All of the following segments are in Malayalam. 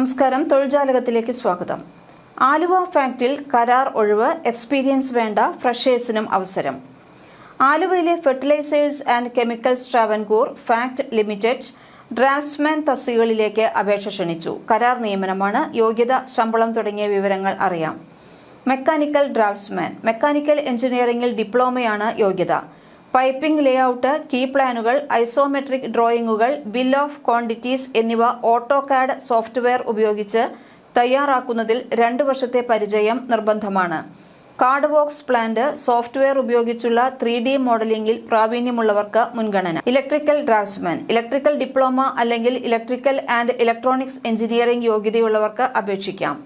നമസ്കാരം. തൊഴിൽജാലകത്തിലേക്ക് സ്വാഗതം. ആലുവ ഫാക്ടിൽ കരാർ ഒഴിവ് എക്സ്പീരിയൻസ് വേണ്ട ഫ്രഷേഴ്സിനും അവസരം. ആലുവയിലെ fertilisers and chemicals Travancore FACT limited draughtsman തസ്തികകളിലേക്ക് അപേക്ഷ ക്ഷണിച്ചു. കരാർ നിയമനമാണ് യോഗ്യത ശമ്പളം തുടങ്ങിയ വിവരങ്ങൾ അറിയാം. Mechanical draughtsman. മെക്കാനിക്കൽ എഞ്ചിനീയറിംഗിൽ ഡിപ്ലോമയാണ് യോഗ്യത. പൈപ്പിംഗ് ലേഔട്ട് കീ പ്ലാനുകൾ ഐസോമെട്രിക് ഡ്രോയിങ്ങുകൾ ബിൽ ഓഫ് ക്വാണ്ടിറ്റീസ് എന്നിവ ഓട്ടോകാഡ് സോഫ്റ്റ്വെയർ ഉപയോഗിച്ച് തയ്യാറാക്കുന്നതിൽ രണ്ട് വർഷത്തെ പരിചയം നിർബന്ധമാണ്. കാർഡ് ബോക്സ് പ്ലാന്റ് സോഫ്റ്റ്വെയർ ഉപയോഗിച്ചുള്ള ത്രീ ഡി മോഡലിംഗിൽ പ്രാവീണ്യമുള്ളവർക്ക് മുൻഗണന. ഇലക്ട്രിക്കൽ ഡ്രാഫ്റ്റ്സ്മാൻ ഇലക്ട്രിക്കൽ ഡിപ്ലോമ അല്ലെങ്കിൽ ഇലക്ട്രിക്കൽ ആൻഡ് ഇലക്ട്രോണിക്സ് എഞ്ചിനീയറിംഗ് യോഗ്യതയുള്ളവർക്ക് അപേക്ഷിക്കാം.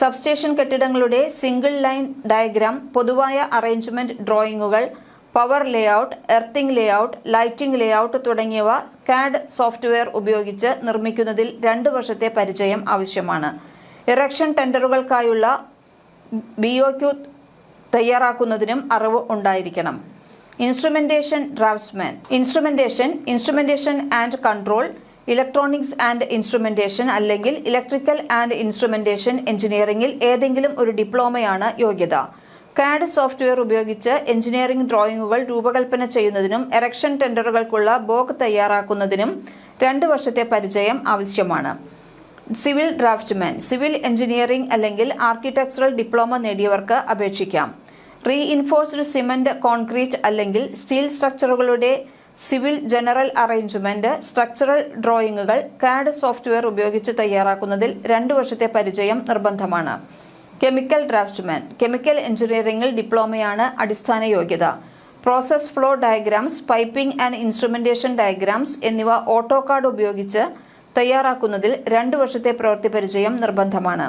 സബ്സ്റ്റേഷൻ കെട്ടിടങ്ങളുടെ സിംഗിൾ ലൈൻ ഡയഗ്രാം പൊതുവായ arrangement ഡ്രോയിങ്ങുകൾ power layout earthing layout lighting layout തുടങ്ങിയവ കാഡ് സോഫ്റ്റ്വെയർ ഉപയോഗിച്ച് നിർമ്മിക്കുന്നതിൽ രണ്ട് വർഷത്തെ പരിചയം ആവശ്യമാണ്. ഇറക്ഷൻ ടെൻഡറുകൾക്കായുള്ള ബി ഒ ക്യു തയ്യാറാക്കുന്നതിനും അറിവ് ഉണ്ടായിരിക്കണം. Instrumentation draughtsman. Instrumentation instrumentation and control electronics and instrumentation അല്ലെങ്കിൽ ഇലക്ട്രിക്കൽ ആൻഡ് ഇൻസ്ട്രുമെന്റേഷൻ എഞ്ചിനീയറിംഗിൽ ഏതെങ്കിലും ഒരു ഡിപ്ലോമയാണ് യോഗ്യത. കാഡ് സോഫ്റ്റ്വെയർ ഉപയോഗിച്ച് എഞ്ചിനീയറിംഗ് ഡ്രോയിങ്ങുകൾ രൂപകൽപ്പന ചെയ്യുന്നതിനും എറക്ഷൻ ടെൻഡറുകൾക്കുള്ള ബോഗ് തയ്യാറാക്കുന്നതിനും രണ്ട് വർഷത്തെ പരിചയം ആവശ്യമാണ്. സിവിൽ ഡ്രാഫ്റ്റ്മാൻ സിവിൽ എഞ്ചിനീയറിംഗ് അല്ലെങ്കിൽ ആർക്കിടെക്ചറൽ ഡിപ്ലോമ നേടിയവർക്ക് അപേക്ഷിക്കാം. റീഇൻഫോഴ്സ്ഡ് സിമന്റ് കോൺക്രീറ്റ് അല്ലെങ്കിൽ സ്റ്റീൽ സ്ട്രക്ചറുകളുടെ സിവിൽ ജനറൽ അറേഞ്ച്മെന്റ് സ്ട്രക്ചറൽ ഡ്രോയിങ്ങുകൾ കാഡ് സോഫ്റ്റ്വെയർ ഉപയോഗിച്ച് തയ്യാറാക്കുന്നതിൽ രണ്ട് വർഷത്തെ പരിചയം നിർബന്ധമാണ്. കെമിക്കൽ ഡ്രാഫ്റ്റ്മാൻ കെമിക്കൽ എഞ്ചിനീയറിംഗിൽ ഡിപ്ലോമയാണ് അടിസ്ഥാന യോഗ്യത. Process flow diagrams piping and instrumentation diagrams എന്നിവ ഓട്ടോ കാർഡ് ഉപയോഗിച്ച് തയ്യാറാക്കുന്നതിൽ രണ്ട് വർഷത്തെ പ്രവൃത്തി പരിചയം നിർബന്ധമാണ്.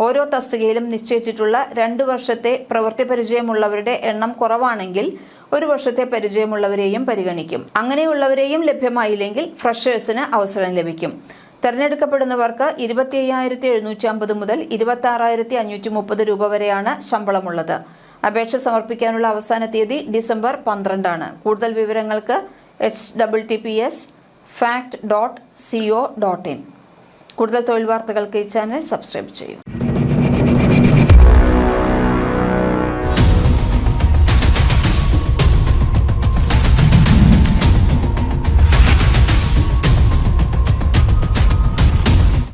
ഓരോ തസ്തികയിലും നിശ്ചയിച്ചിട്ടുള്ള രണ്ട് വർഷത്തെ പ്രവൃത്തി പരിചയമുള്ളവരുടെ എണ്ണം കുറവാണെങ്കിൽ ഒരു വർഷത്തെ പരിചയമുള്ളവരെയും പരിഗണിക്കും. അങ്ങനെയുള്ളവരെയും ലഭ്യമായില്ലെങ്കിൽ ഫ്രഷേഴ്സിന് അവസരം ലഭിക്കും. തെരഞ്ഞെടുക്കപ്പെടുന്നവർക്ക് ഇരുപത്തി അയ്യായിരത്തി എഴുന്നൂറ്റി അമ്പത് മുതൽ ഇരുപത്തി ആറായിരത്തി അഞ്ഞൂറ്റി മുപ്പത് രൂപ വരെയാണ് ശമ്പളമുള്ളത്. അപേക്ഷ സമർപ്പിക്കാനുള്ള അവസാന തീയതി ഡിസംബർ പന്ത്രണ്ടാണ്. കൂടുതൽ വിവരങ്ങൾക്ക് H double T P S FACT dot C O dot in കൂടുതൽ തൊഴിൽ വാർത്തകൾക്ക് ഈ ചാനൽ സബ്സ്ക്രൈബ് ചെയ്യൂ.